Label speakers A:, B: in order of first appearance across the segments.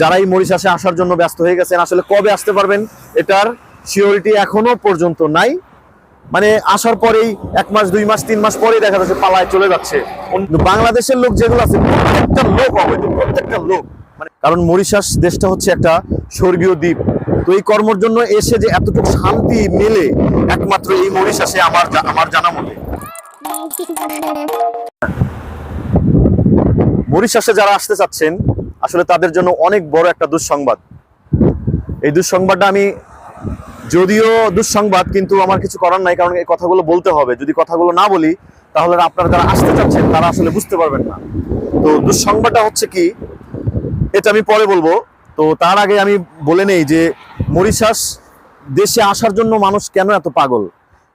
A: যারা এই মরিশাসে আসার জন্য ব্যস্ত হয়ে গেছেন, আসলে কবে আসতে পারবেন এটার সিওরিটি এখনও পর্যন্ত নাই। মানে আসার পরেই এক মাস, দুই মাস, তিন মাস পরেই দেখা যাচ্ছে পালায় চলে যাচ্ছে। বাংলাদেশের লোক যেগুলো আছে, প্রত্যেকটা লোক অবৈধ প্রত্যেকটা লোক। মানে কারণ মরিশাস দেশটা হচ্ছে একটা স্বর্গীয় দ্বীপ। তো এই কর্মর জন্য এসে যে এতটুকু শান্তি মেলে একমাত্র এই মরিশাসে আমার আমার জানা মতে। মরিশাসে যারা আসতে চাচ্ছেন আসলে তাদের জন্য অনেক বড় একটা দুঃসংবাদ। এই দুঃসংবাদটা আমি যদিও দুঃসংবাদ, কিন্তু আমার কিছু করার নাই, কারণ এই কথাগুলো বলতে হবে। যদি কথাগুলো না বলি, তাহলে আপনারা যারা আসতে চাচ্ছেন, তারা আসলে বুঝতে পারবেন না। তো দুঃসংবাদটা হচ্ছে কি, এটা আমি পরে বলব। তো তার আগে আমি বলে নেই যে মরিশাস দেশে আসার জন্য মানুষ কেন এত পাগল?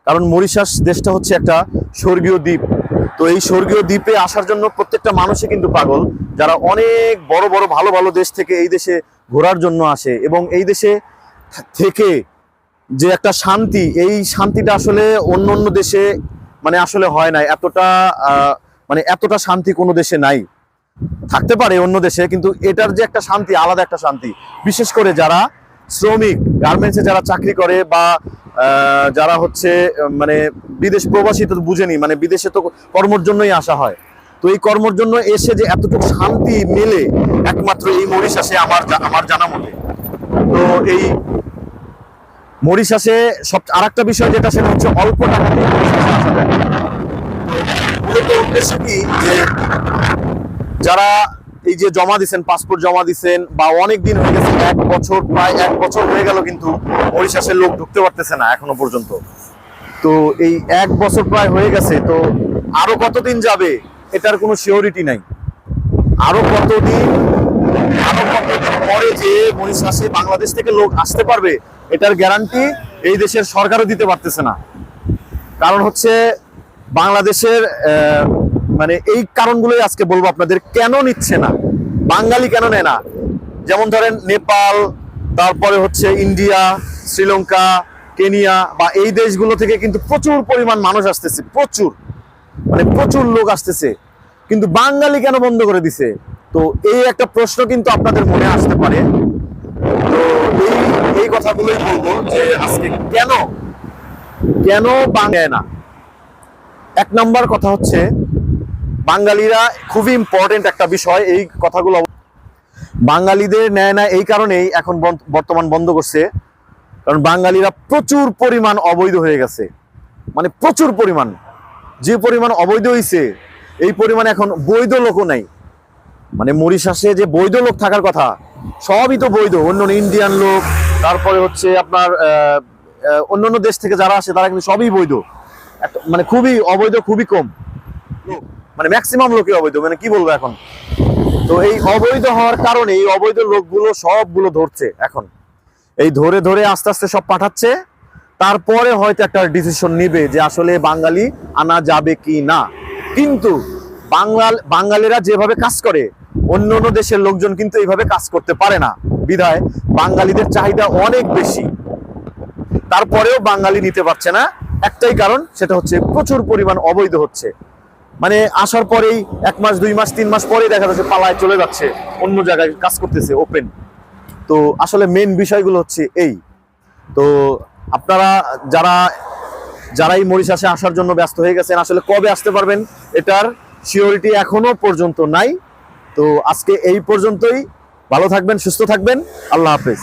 A: কারণ মরিশাস দেশটা হচ্ছে একটা স্বর্গীয় দ্বীপ। তো এই স্বর্গীয় দ্বীপে আসার জন্য প্রত্যেকটা মানুষই কিন্তু পাগল, যারা অনেক বড় বড় ভালো ভালো দেশ থেকে এই দেশে ঘোরার জন্য আসে এবং এই দেশে থেকে যে একটা শান্তি, এই শান্তিটা আসলে অন্য অন্য দেশে মানে আসলে হয় না, এতটা মানে এতটা শান্তি কোনো দেশে নাই। থাকতে পারে অন্য দেশে, কিন্তু এটার যে একটা শান্তি, আলাদা একটা শান্তি। বিশেষ করে যারা শ্রমিক গার্মেন্টসে যারা চাকরি করে বা যারা হচ্ছে মানে বিদেশ প্রবাসী তো বুঝেনি মানে বিদেশে তো কর্মর জন্যই আসা হয়। তো এই কর্মর জন্য এসে যে এতটুকু শান্তি মেলে, একমাত্র এই মরিশাসে আমার আমার জানা মতে। তো এই মরিশাসে সব আর একটা বিষয় যেটা, সেটা হচ্ছে অল্প টাকাতে মরিশাসে আসা যায়। উদ্দেশ্য কি? যে যারা এই যে জমা দিচ্ছেন পাসপোর্ট জমা দিচ্ছেন বা অনেক দিন হয়ে গেছে, এক বছর, প্রায় এক বছর হয়ে গেল কিন্তু মরিশাসের লোক ঢুকতে পারতেছে না এখনও পর্যন্ত। তো এই এক বছর প্রায় হয়ে গেছে, তো আরও কতদিন যাবে এটার কোনো সিওরিটি নাই। আরও কতদিন আরও কতদিন পরে যে মরিশাসে বাংলাদেশ থেকে লোক আসতে পারবে, এটার গ্যারান্টি এই দেশের সরকারও দিতে পারতেছে না। কারণ হচ্ছে বাংলাদেশের মানে এই কারণগুলোই আজকে বলব আপনাদের, কেন নিচ্ছে না? বাঙালি কেন নেয় না? যেমন ধরেন নেপাল, তারপরে হচ্ছে ইন্ডিয়া, শ্রীলঙ্কা, কেনিয়া বা এই দেশগুলো থেকে কিন্তু প্রচুর পরিমাণ মানুষ আসতেছে, প্রচুর। মানে প্রচুর লোক আসতেছে। কিন্তু বাঙালি কেন বন্ধ করে দিছে? তো এই একটা প্রশ্ন কিন্তু আপনাদের মনে আসতে পারে। তো এই এই কথাগুলোই বলব যে আজকে কেন কেন বাংলায় না? এক নম্বর কথা হচ্ছে বাঙালিরা খুবই ইম্পর্টেন্ট একটা বিষয় এই কথাগুলো বাঙালিদের নেয় না এই কারণেই এখন বর্তমান বন্ধ করছে। কারণ বাঙালিরা প্রচুর পরিমাণ অবৈধ হয়ে গেছে। মানে প্রচুর পরিমাণ। যে পরিমাণ অবৈধ হয়েছে এই পরিমাণ এখন বৈধ লোকও নাই। মানে মরিশাসে যে বৈধ লোক থাকার কথা সবই তো বৈধ। অন্য ইন্ডিয়ান লোক তারপরে হচ্ছে আপনার আহ, অন্যান্য দেশ থেকে যারা আসে তারা কিন্তু সবই বৈধ। মানে খুবই অবৈধ খুবই কম। মানে ম্যাক্সিমাম লোকই অবৈধ মানে কি বলব এখন? তো এই অবৈধ হওয়ার কারণে এই অবৈধ লোকগুলো সবগুলো ধরছে এখন। এই ধরে ধরে আস্তে আস্তে সব পাঠাচ্ছে, তারপরে হয়তো একটা ডিসিশন নিবে যে আসলে বাঙালি আনা যাবে কি না। কিন্তু বাঙাল বাঙালিরা যেভাবে কাজ করে, অন্য অন্য দেশের লোকজন কিন্তু এইভাবে কাজ করতে পারে না। বিধায় বাঙালিদের চাহিদা অনেক বেশি। তারপরেও বাঙালি নিতে পারছে না। একটাই কারণ, সেটা হচ্ছে প্রচুর পরিমাণ অবৈধ হচ্ছে। মানে আসার পরেই এক মাস, দুই মাস, তিন মাস পরেই দেখা যাচ্ছে পালায় চলে যাচ্ছে, অন্য জায়গায় কাজ করতেছে ওপেন তো আসলে মেন বিষয়গুলো হচ্ছে এই। তো আপনারা যারা, যারাই মরিশাসে আসার জন্য ব্যস্ত হয়ে গেছেন, আসলে কবে আসতে পারবেন, এটার সিওরিটি এখনও পর্যন্ত নাই। তো আজকে এই পর্যন্তই। ভালো থাকবেন, সুস্থ থাকবেন। আল্লাহ হাফেজ।